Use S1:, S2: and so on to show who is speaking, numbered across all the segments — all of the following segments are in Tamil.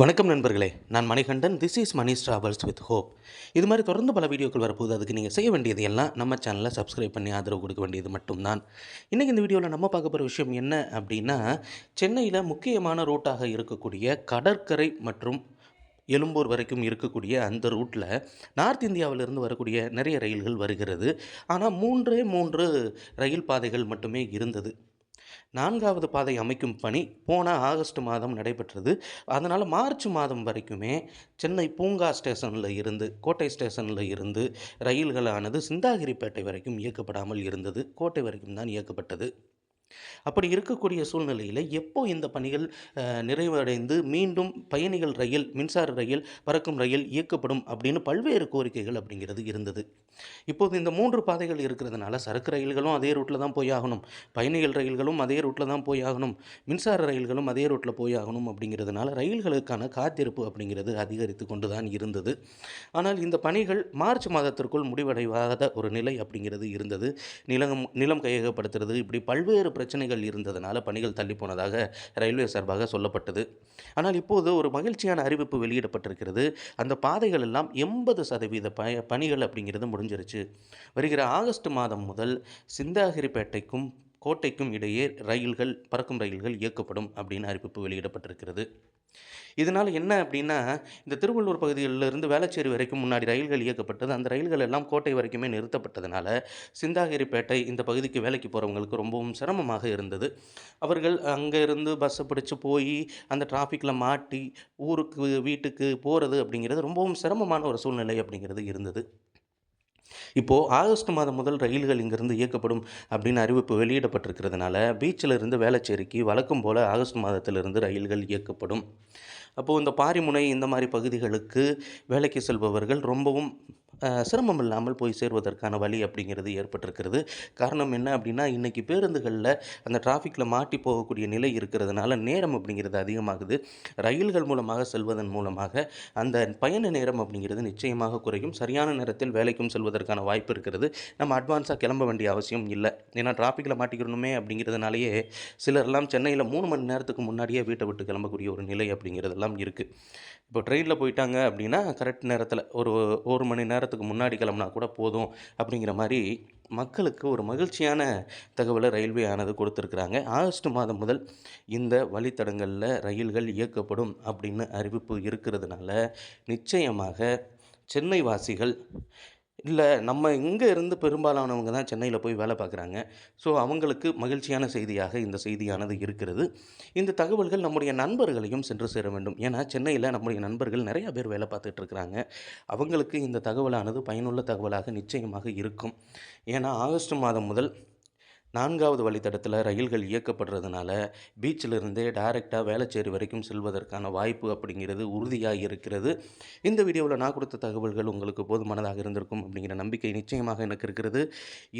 S1: வணக்கம் நண்பர்களே. நான் Manikandan. This is Mani travels with hope இது மாதிரி தொடர்ந்து பல வீடியோக்கள் வரப்போகுது. அதுக்கு நீங்கள் செய்ய வேண்டியது எல்லாம் நம்ம சேனலை சப்ஸ்கிரைப் பண்ணி ஆதரவு கொடுக்க வேண்டியது மட்டும்தான். இன்றைக்கி இந்த வீடியோவில் நம்ம பார்க்க போகிற விஷயம் என்ன அப்படின்னா சென்னையில் முக்கியமான ரூட்டாக இருக்கக்கூடிய கடற்கரை மற்றும் எழும்பூர் வரைக்கும் இருக்கக்கூடிய அந்த ரூட்டில் நார்த் இந்தியாவிலிருந்து வரக்கூடிய நிறைய ரயில்கள் வருகிறது. ஆனால் மூன்றே மூன்று ரயில் பாதைகள் மட்டுமே இருந்தது. நான்காவது பாதை அமைக்கும் பணி போன ஆகஸ்ட் மாதம் நடைபெற்றது. அதனால் மார்ச் மாதம் வரைக்குமே சென்னை பூங்கா ஸ்டேஷனில் இருந்து கோட்டை ஸ்டேஷனில் இருந்து ரயில்களானது சிந்தாகிரிப்பேட்டை வரைக்கும் இயக்கப்படாமல் இருந்தது. கோட்டை வரைக்கும் தான் இயக்கப்பட்டது. அப்படி இருக்கக்கூடிய சூழ்நிலையில் எப்போ இந்த பணிகள் நிறைவடைந்து மீண்டும் பயணிகள் ரயில் மின்சார ரயில் பறக்கும் ரயில் இயக்கப்படும் அப்படின்னு பல்வேறு கோரிக்கைகள் அப்படிங்கிறது இருந்தது. இப்போது இந்த மூன்று பாதைகள் இருக்கிறதுனால சரக்கு ரயில்களும் அதே ரூட்டில் தான் போய் ஆகணும். பயணிகள் ரயில்களும் அதே ரூட்டில் தான் போய் ஆகணும். மின்சார ரயில்களும் அதே ரூட்டில் போய் ஆகணும் அப்படிங்கிறதுனால ரயில்களுக்கான காத்திருப்பு அப்படிங்கிறது அதிகரித்து கொண்டு தான் இருந்தது. ஆனால் இந்த பணிகள் மார்ச் மாதத்திற்குள் முடிவடைவாத ஒரு நிலை அப்படிங்கிறது இருந்தது. நிலம் நிலம் கையகப்படுத்துறது இப்படி பல்வேறு பிரச்சனைகள் இருந்ததுனால பணிகள் தள்ளி போனதாக ரயில்வே சார்பாக சொல்லப்பட்டது. ஆனால் இப்போது ஒரு மகிழ்ச்சியான அறிவிப்பு வெளியிடப்பட்டிருக்கிறது. அந்த பாதைகள் எல்லாம் எண்பது சதவீத ப பணிகள் அப்படிங்கிறது முடிஞ்சிருச்சு. வருகிற ஆகஸ்ட் மாதம் முதல் சிந்தாகிரிப்பேட்டைக்கும் கோட்டைக்கும் இடையே ரயில்கள் பறக்கும் ரயில்கள் இயக்கப்படும் அப்படின்னு அறிவிப்பு வெளியிடப்பட்டிருக்கிறது. இதனால் என்ன அப்படின்னா இந்த திருவள்ளூர் பகுதிகளில் இருந்து வேளச்சேரி வரைக்கும் முன்னாடி ரயில்கள் இயக்கப்பட்டது. அந்த ரயில்கள் எல்லாம் கோட்டை வரைக்குமே நிறுத்தப்பட்டதுனால சிந்தாகிரிப்பேட்டை இந்த பகுதிக்கு வேலைக்கு போகிறவங்களுக்கு ரொம்பவும் சிரமமாக இருந்தது. அவர்கள் அங்கே இருந்து பஸ்ஸை பிடிச்சி போய் அந்த டிராஃபிக்கில் மாட்டி ஊருக்கு வீட்டுக்கு போகிறது அப்படிங்கிறது ரொம்பவும் சிரமமான ஒரு சூழ்நிலை அப்படிங்கிறது இருந்தது. இப்போது ஆகஸ்ட் மாதம் முதல் ரயில்கள் இங்கிருந்து இயக்கப்படும் அப்படின்னு அறிவிப்பு வெளியிடப்பட்டிருக்கிறதுனால பீச்சில் இருந்து வேளச்சேரிக்கு வழக்கம் போல் ஆகஸ்ட் மாதத்திலிருந்து ரயில்கள் இயக்கப்படும். அப்போது இந்த பாரிமுனை இந்த மாதிரி பகுதிகளுக்கு வேலைக்கு செல்பவர்கள் ரொம்பவும் சிரமம் இல்லாமல் போய் சேர்வதற்கான வழி அப்படிங்கிறது ஏற்பட்டிருக்கிறது. காரணம் என்ன அப்படின்னா இன்றைக்கி பேருந்துகளில் அந்த டிராஃபிக்கில் மாட்டி போகக்கூடிய நிலை இருக்கிறதுனால நேரம் அப்படிங்கிறது அதிகமாகுது. ரயில்கள் மூலமாக செல்வதன் மூலமாக அந்த பயண நேரம் அப்படிங்கிறது நிச்சயமாக குறையும். சரியான நேரத்தில் வேலைக்கும் செல்வதற்கான வாய்ப்பு இருக்கிறது. நம்ம அட்வான்ஸாக கிளம்ப வேண்டிய அவசியம் இல்லை. ஏன்னா டிராஃபிக்கில் மாட்டிக்கிறணுமே அப்படிங்கிறதுனாலேயே சிலர்லாம் சென்னையில் மூணு மணி நேரத்துக்கு முன்னாடியே வீட்டை விட்டு கிளம்பக்கூடிய ஒரு நிலை அப்படிங்கிறதெல்லாம் இருக்குது இப்போ ட்ரெயினில் போயிட்டாங்க அப்படின்னா கரெக்ட் நேரத்தில் ஒரு ஒரு மணி நேரத்துக்கு முன்னாடி கிளம்புனா கூட போதும் அப்படிங்கிற மாதிரி மக்களுக்கு ஒரு மகிழ்ச்சியான தகவலை ரயில்வே ஆனது கொடுத்துருக்குறாங்க. ஆகஸ்ட் மாதம் முதல் இந்த வழித்தடங்களில் ரயில்கள் இயக்கப்படும் அப்படின்னு அறிவிப்பு இருக்கிறதுனால நிச்சயமாக சென்னை வாசிகள் இல்லை நம்ம இங்கே இருந்து பெரும்பாலானவங்க தான் சென்னையில் போய் வேலை பார்க்குறாங்க. ஸோ அவங்களுக்கு மகிழ்ச்சியான செய்தியாக இந்த செய்தியானது இருக்கிறது. இந்த தகவல்கள் நம்முடைய நண்பர்களையும் சென்று சேர வேண்டும். ஏன்னா சென்னையில் நம்முடைய நண்பர்கள் நிறையா பேர் வேலை பார்த்துட்டு இருக்கிறாங்க. அவங்களுக்கு இந்த தகவலானது பயனுள்ள தகவலாக நிச்சயமாக இருக்கும். ஏன்னா ஆகஸ்ட் மாதம் முதல் நான்காவது வழித்தடத்தில் ரயில்கள் இயக்கப்படுறதுனால பீச்சிலிருந்தே டைரெக்டாக வேளச்சேரி வரைக்கும் செல்வதற்கான வாய்ப்பு அப்படிங்கிறது உறுதியாக இருக்கிறது. இந்த வீடியோவில் நான் கொடுத்த தகவல்கள் உங்களுக்கு போதுமானதாக இருந்திருக்கும் அப்படிங்கிற நம்பிக்கை நிச்சயமாக எனக்கு இருக்கிறது.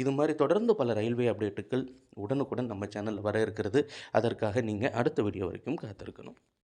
S1: இது மாதிரி தொடர்ந்து பல ரயில்வே அப்டேட்டுகள் உடனுக்குடன் நம்ம சேனலில் வர இருக்கிறது. அதற்காக நீங்கள் அடுத்த வீடியோ வரைக்கும் காத்திருக்கணும்.